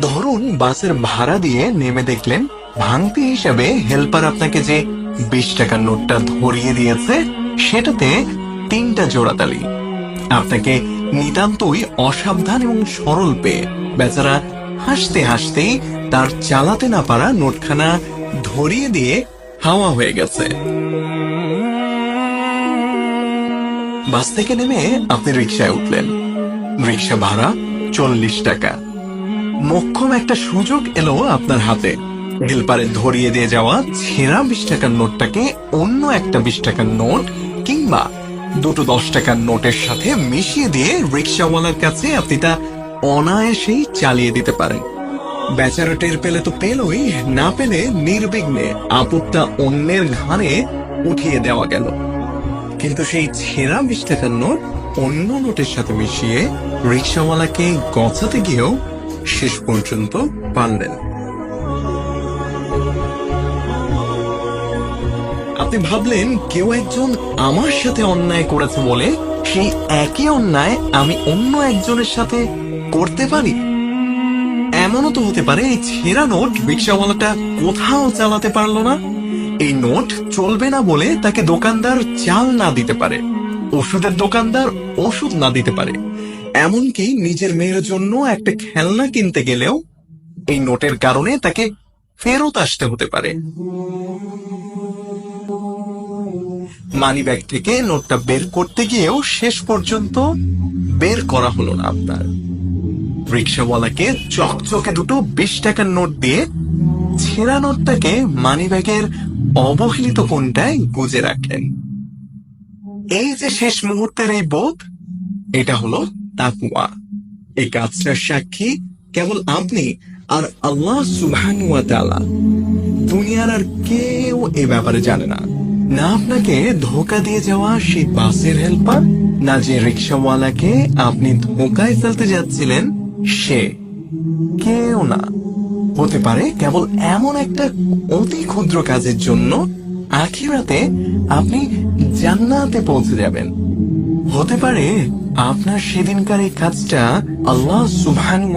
ধরুন, বাসের ভাড়া দিয়ে নেমে দেখলেন ভাঙতি হিসাবে হেল্পার আপনাকে যে বিশ টাকার নোটটা ধরিয়ে দিয়েছে, সেটাতে তিনটা জোড়াতালি আপনাকে নিতান্তই অসাবধান এবং সরল পেয়ে বেচারা হাসতে হাসতেই তার চালাতে না পারা নোটখানা ধরিয়ে দিয়ে হাওয়া হয়ে গেছে। বাস থেকে নেমে আপনি রিক্সায় উঠলেন। রিক্সা ভাড়া চল্লিশ টাকা। মক্ষম একটা সুযোগ এলো আপনার হাতে। হেলপারে ধরিয়ে দিয়ে যাওয়া ছেঁড়া বিশ টাকার নোটটাকে অন্য একটা বিশ টাকার নোট কিংবা দুটো দশ টাকার নোটের সাথে মিশিয়ে দিয়ে রিক্সাওয়ালার কাছে আপনি তা অনায়াসেই চালিয়ে দিতে পারেন। বেচারা টের পেলে তো পেলই, না পেলে নির্বিঘ্নে আপদটা অন্যের ঘাড়ে উঠিয়ে দেওয়া গেল। কিন্তু সেই ছেঁড়া বিশ টাকার নোট অন্য নোটের সাথে মিশিয়ে রিক্সাওয়ালাকে গছাতে গিয়েও শেষ পর্যন্ত পারলেন। আপনি ভাবলেন, কেউ একজন আমার সাথে অন্যায় করেছে বলে সেই একই অন্যায় আমি অন্য একজনের সাথে করতে পারি? এমনও তো হতে পারে এই ছেঁড়া নোট রিক্সাওয়ালাটা কোথাও চালাতে পারল না। এই নোট চলবে না বলে তাকে দোকানদার চাল না দিতে পারে। ওষুধের দোকানদার ওষুধ না দিতে পারে। এমনকি নিজের মেয়ের জন্য একটা খেলনা কিনতে গেলেও এই নোটের কারণে তাকে ফেরত আসতে হতে পারে। মানি ব্যাগ থেকে নোটটা বের করতে গিয়েও শেষ পর্যন্ত বের করা হলো না আপনার। রিক্সাওয়ালাকে চকচকে দুটো বিশ টাকার নোট দিয়ে ছেঁড়া নোটটাকে মানি ব্যাগের অবহেলিত কোনটায় গুজে রাখলেন এই যে শেষ মুহূর্তের এই বোধ, এটা হলো তাকুয়া এই কাজটার সাক্ষী কেবল আপনি আর আল্লাহ সুবহান দুনিয়ার আর কেউ এ ব্যাপারে জানে না। না আপনাকে ধোকা দিয়ে যাওয়া সেই বাসের হেল্পার, না যে রিক্সাওয়ালাকে আপনি ধোকায় ফেলতে যাচ্ছিলেন, সে কেউ না। হতে পারে কেবল এমন একটা অতি ক্ষুদ্র কাজের জন্য আখিরাতে আপনি জান্নাতে পৌঁছে যাবেন। হতে পারে আপনার সেদিনকার এই কাজটা আল্লাহ সুবহান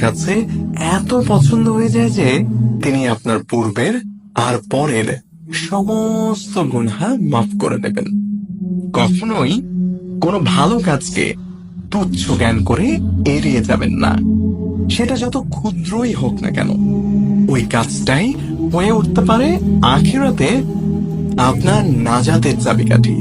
কাছে এত পছন্দ হয়ে যায় যে তিনি আপনার পূর্বের আর পরের সমস্ত গুনহা মাফ করে দেবেন। কখনোই কোনো ভালো কাজকে তুচ্ছ জ্ঞান করে এড়িয়ে যাবেন না। সেটা যত ক্ষুদ্রই হোক না কেন, ওই কাজটাই হয়ে উঠতে পারে আখিরাতে আপনার নাজাতের চাবিকাঠি।